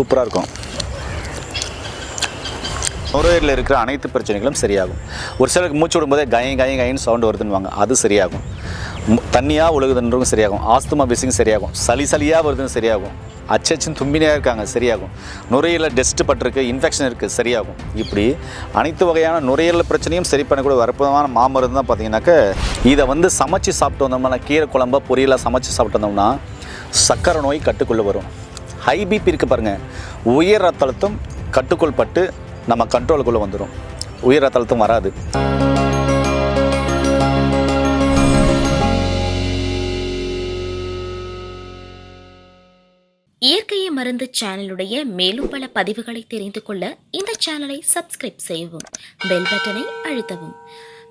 சூப்பராக இருக்கும். நுரையீரலில் இருக்கிற அனைத்து பிரச்சனைகளும் சரியாகும். ஒரு சிலருக்கு மூச்சு விடும்போதே கய கய கயின்னு சவுண்டு வருதுன்னுவாங்க. அது சரியாகும். தண்ணியாக ஒழுகுதுன்றதும் சரியாகும். ஆஸ்துமா விசிங் சரியாகும். சளி சளியாக வருதுன்னு சரியாகும். அச்சச்சின் தும்பினியாக இருக்காங்க சரியாகும். நுரையீரலில் டெஸ்ட் பட்டிருக்கு இன்ஃபெக்ஷன் இருக்குது சரியாகும். இப்படி அனைத்து வகையான நுரையீரல் பிரச்சனையும் சரி பண்ணக்கூடிய ஒரு அற்புதமான மாமருந்து தான் பார்த்தீங்கன்னாக்க இதை வந்து சமைச்சு சாப்பிட்டு வந்தோம்னா கீரை குழம்பா பொரியலாக சமைச்சு சாப்பிட்டு வந்தோம்னா சக்கரை நோய் கட்டுக்குள்ளே வரும். ஹை பிபி இருக்கு பாருங்கள் உயர் ரத்த அழுத்தம் கட்டுக்குள் பட்டு நம்ம கண்ட்ரோலுக்குள்ளே வந்துடும் உயர் ரத்த அழுத்தம் வராது. இயற்கையை மருந்து சேனலுடைய மேலும் பல பதிவுகளை தெரிந்து கொள்ள இந்த சேனலை சப்ஸ்கிரைப் செய்யவும் பெல் பட்டனை அழுத்தவும்.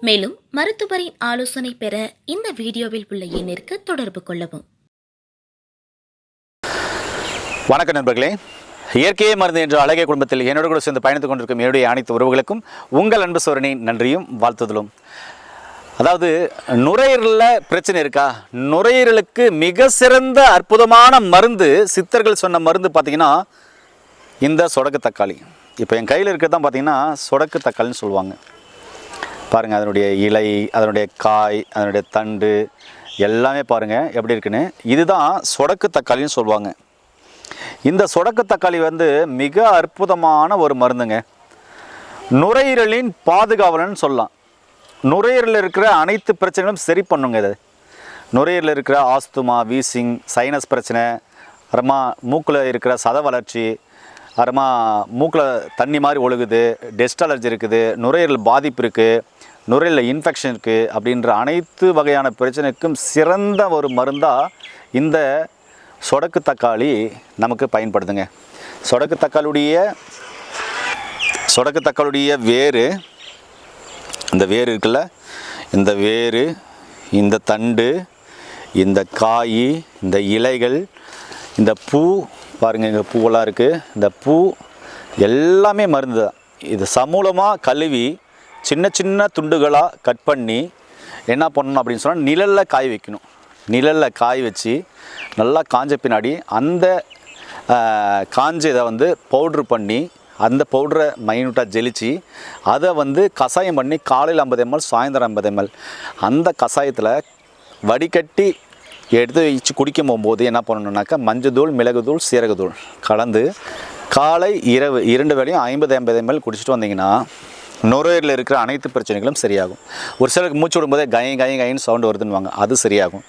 மேலும் மருத்துவரின் ஆலோசனை பெற இந்த வீடியோவில் உள்ள எண்ணிற்கு தொடர்பு கொள்ளவும். வணக்கம் நண்பர்களே. இயற்கையே மருந்து என்ற அழகிய குடும்பத்தில் என்னோட கூட சேர்ந்து பயணித்துக் கொண்டிருக்கும் என்னுடைய அனைத்து உறவுகளுக்கும் உங்கள் அன்பு சோரனின் நன்றியும் வாழ்த்துதலும். அதாவது நுரையீரலில் பிரச்சனை இருக்கா? நுரையீரலுக்கு மிக சிறந்த அற்புதமான மருந்து சித்தர்கள் சொன்ன மருந்து பார்த்தீங்கன்னா இந்த சொடக்கு தக்காளி. இப்போ என் கையில் இருக்கிறது தான் பார்த்தீங்கன்னா சொடக்கு தக்காளின்னு சொல்லுவாங்க. பாருங்கள் அதனுடைய இலை அதனுடைய காய் அதனுடைய தண்டு எல்லாமே பாருங்கள் எப்படி இருக்குன்னு. இதுதான் சொடக்கு தக்காளின்னு சொல்லுவாங்க. இந்த சொடக்கு தக்காளி வந்து மிக அற்புதமான ஒரு மருந்துங்க. நுரையீரலின் பாதுகாவலன்னு சொல்லலாம். நுரையீரலில் இருக்கிற அனைத்து பிரச்சனைகளும் சரி பண்ணுங்க இது. நுரையீரலில் இருக்கிற ஆஸ்துமா வீசிங் சைனஸ் பிரச்சனை அப்புறமா மூக்கில் இருக்கிற சத வளர்ச்சி அப்புறமா மூக்கில் தண்ணி மாதிரி ஒழுகுது டெஸ்ட் அலர்ஜி இருக்குது நுரையீரல் பாதிப்பு இருக்குது நுரையீரலில் இன்ஃபெக்ஷன் இருக்குது அப்படின்ற அனைத்து வகையான பிரச்சனைக்கும் சிறந்த ஒரு மருந்தாக இந்த சொடக்கு தக்காளி நமக்கு பயன்படுதுங்க. சொடக்கு தக்காளியுடைய சொடக்கு தக்காளியுடைய வேறு இந்த வேர் இருக்குல்ல இந்த வேர் இந்த தண்டு இந்த காய் இந்த இலைகள் இந்த பூ பாருங்கள் இங்கே பூவெல்லாம் இருக்குது இந்த பூ எல்லாமே மருந்து தான் இது சமூலமாக கழுவி சின்ன சின்ன துண்டுகளாக கட் பண்ணி என்ன பண்ணணும் அப்படின்னு சொன்னால் நிழலில் காய வைக்கணும். நிழலில் காய வச்சு நல்லா காஞ்ச பின்னாடி அந்த காஞ்ச இதை வந்து பவுட்ரு பண்ணி அந்த பவுடரை மைனூட்டாக ஜெலிச்சு அதை வந்து கஷாயம் பண்ணி காலையில் ஐம்பது எம்எல் சாயந்தரம் ஐம்பது எம்எல் அந்த கஷாயத்தில் வடிகட்டி எடுத்து வச்சு குடிக்கும் போகும்போது என்ன பண்ணணுன்னாக்கா மஞ்சத்தூள் மிளகுத்தூள் சீரகத்தூள் கலந்து காலை இரவு இரண்டு வேலையும் ஐம்பது ஐம்பது எம்எல் குடிச்சிட்டு வந்தீங்கன்னா நுரையீரலில் இருக்கிற அனைத்து பிரச்சனைகளும் சரியாகும். ஒரு சிலருக்கு மூச்சு விடும்போதே கய கய கயின்னு சவுண்டு வருதுன்னுவாங்க. அது சரியாகும்.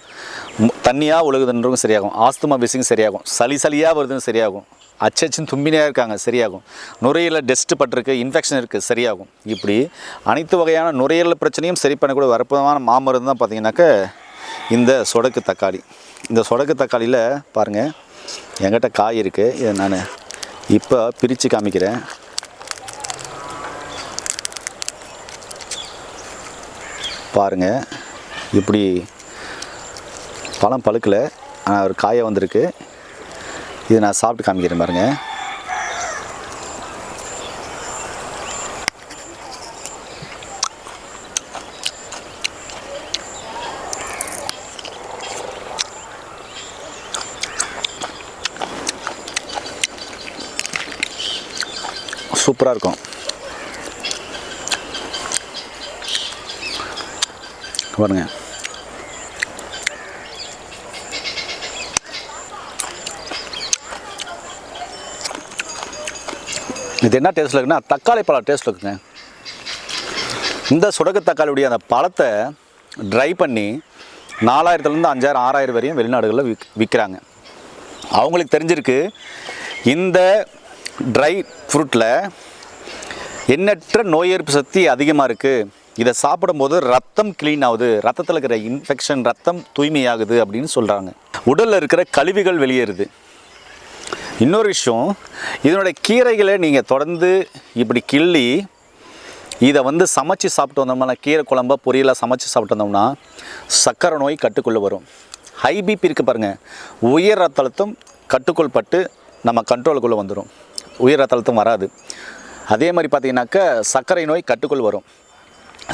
தண்ணியாக ஒழுகுதுன்றதும் சரியாகும். ஆஸ்துமா விசிங் சரியாகும். சளி சளியாக வருதுன்னு சரியாகும். அச்சச்சின்னு தும்பினியாக இருக்காங்க சரியாகும். நுரையீரலில் டெஸ்ட் பட்டிருக்கு இன்ஃபெக்ஷன் இருக்குது சரியாகும். இப்படி அனைத்து வகையான நுரையீரல் பிரச்சனையும் சரி பண்ணக்கூடிய வரப்பதமான மாமருந்து தான் பார்த்தீங்கன்னாக்க இந்த சொடக்கு தக்காளி. இந்த சொடக்கு தக்காளியில் பாருங்கள் என்கிட்ட காய் இருக்குது இதை நான் இப்போ பிரித்து காமிக்கிறேன். பாருங்கள் இப்படி பழம் பழுக்கலை ஆனால் ஒரு காயை வந்திருக்கு. இது நான் சாப்பிட்டு காமிக்கிறேன் பாருங்க. சூப்பராக இருக்கும். பாருங்க. இது என்ன டேஸ்ட்டில் இருக்குன்னா தக்காளி பழம் டேஸ்ட்டில் இருக்குங்க. இந்த சுடக்கு தக்காளியுடைய அந்த பழத்தை ட்ரை பண்ணி நாலாயிரத்துலேருந்து அஞ்சாயிரம் ஆறாயிரம் வரையும் வெளிநாடுகளில் விக் விற்கிறாங்க அவங்களுக்கு தெரிஞ்சிருக்கு இந்த ட்ரை ஃப்ரூட்டில் எண்ணற்ற நோய் எதிர்ப்பு சக்தி அதிகமாக இருக்குது இதை சாப்பிடும்போது ரத்தம் க்ளீன் ஆகுது. ரத்தத்தில் இருக்கிற இன்ஃபெக்ஷன் ரத்தம் தூய்மையாகுது அப்படின்னு சொல்கிறாங்க உடலில் இருக்கிற கழிவுகள் வெளியேறுது. இன்னொரு விஷயம் இதனுடைய கீரைகளை நீங்கள் தொடர்ந்து இப்படி கிள்ளி இதை வந்து சமைச்சு சாப்பிட்டு வந்தோம்னா கீரை குழம்ப பொரியலாக சமைச்சு சாப்பிட்டு வந்தோம்னா சக்கரை நோய் கட்டுக்குள்ளே வரும். ஹை பிபி இருக்குது பாருங்கள் உயர் ரத்த அழுத்தம் கட்டுக்குள் பட்டு நம்ம கண்ட்ரோலுக்குள்ளே வந்துடும் உயர் ரத்த அழுத்தம் வராது. அதே மாதிரி பார்த்திங்கனாக்கா சர்க்கரை நோய் கட்டுக்குள் வரும்.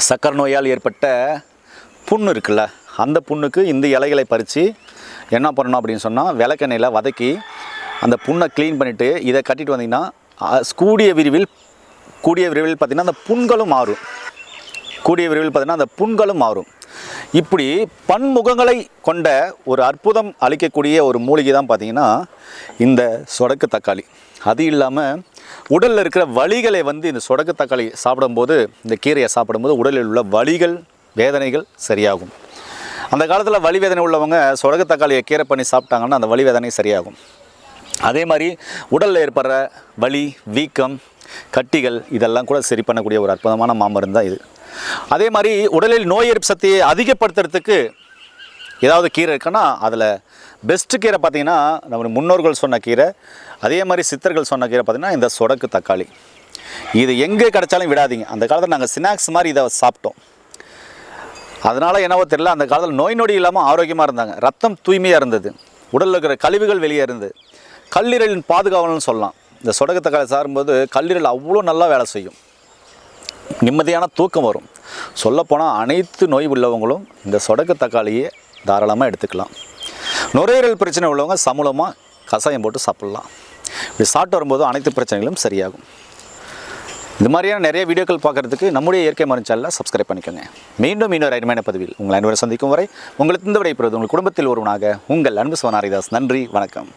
சக்கரை நோயால் ஏற்பட்ட புண்ணு இருக்குல்ல அந்த புண்ணுக்கு இந்த இலைகளை பறித்து என்ன பண்ணணும் அப்படின்னு சொன்னால் விளக்கெண்ணெயில் வதக்கி அந்த புண்ணை க்ளீன் பண்ணிவிட்டு இதை கட்டிட்டு வந்தீங்கன்னா கூடிய விரிவில் கூடிய விரைவில் பார்த்திங்கன்னா அந்த புண்களும் மாறும். கூடிய விரைவில் பார்த்திங்கன்னா அந்த புண்களும் மாறும். இப்படி பன்முகங்களை கொண்ட ஒரு அற்புதம் அளிக்கக்கூடிய ஒரு மூலிகை தான் பார்த்திங்கன்னா இந்த சொடக்கு தக்காளி. அது இல்லாமல் உடலில் இருக்கிற வலிகளை வந்து இந்த சொடக்கு தக்காளி சாப்பிடும்போது இந்த கீரையை சாப்பிடும்போது உடலில் உள்ள வலிகள் வேதனைகள் சரியாகும். அந்த காலத்தில் வலி வேதனை உள்ளவங்க சொடக்கு தக்காளியை கீரை பண்ணி சாப்பிட்டாங்கன்னா அந்த வலி வேதனை சரியாகும். அதே மாதிரி உடலில் ஏற்படுற வலி வீக்கம் கட்டிகள் இதெல்லாம் கூட சரி பண்ணக்கூடிய ஒரு அற்புதமான மாமருந்து தான் இது. அதே மாதிரி உடலில் நோய் எதிர்ப்பு சக்தியை அதிகப்படுத்துறதுக்கு ஏதாவது கீரை இருக்குன்னா அதில் பெஸ்ட்டு கீரை பார்த்தீங்கன்னா நம்ம முன்னோர்கள் சொன்ன கீரை அதே மாதிரி சித்தர்கள் சொன்ன கீரை பார்த்தீங்கன்னா இந்த சொடக்கு தக்காளி. இது எங்கே கிடைச்சாலும் விடாதீங்க. அந்த காலத்தில் நாங்கள் ஸ்நாக்ஸ் மாதிரி இதை சாப்பிட்டோம். அதனால் என்னவோ தெரியல அந்த காலத்தில் நோய் நொடி இல்லாமல் ஆரோக்கியமாக இருந்தாங்க. ரத்தம் தூய்மையாக இருந்தது. உடலில் இருக்கிற கழிவுகள் வெளியே இருந்தது. கல்லீரலின் பாதுகாவல்னு சொல்லலாம். இந்த சொடக்கு தக்காளி சாரும்போது கல்லீரல் அவ்வளோ நல்லா வேலை செய்யும். நிம்மதியான தூக்கம் வரும். சொல்லப்போனால் அனைத்து நோய் உள்ளவங்களும் இந்த சொடக்கு தக்காளியை தாராளமாக எடுத்துக்கலாம். நுரையீரல் பிரச்சனை உள்ளவங்க சமூலமாக கசாயம் போட்டு சாப்பிட்லாம். இப்படி சாப்பிட்டு வரும்போது அனைத்து பிரச்சனைகளும் சரியாகும். இது மாதிரியான நிறைய வீடியோக்கள் பார்க்குறதுக்கு நம்முடைய இயற்கை மருந்து சேனலில் சப்ஸ்கிரைப் பண்ணிக்கோங்க. மீண்டும் இன்னொரு அருமையான பதிவில் உங்கள் அனைவரும் சந்திக்கும் வரை உங்களுக்கு இந்த விடைபெறுவது உங்கள் குடும்பத்தில் ஒருவனாக உங்கள் அன்பு சோனாரிதாஸ் நன்றி வணக்கம்.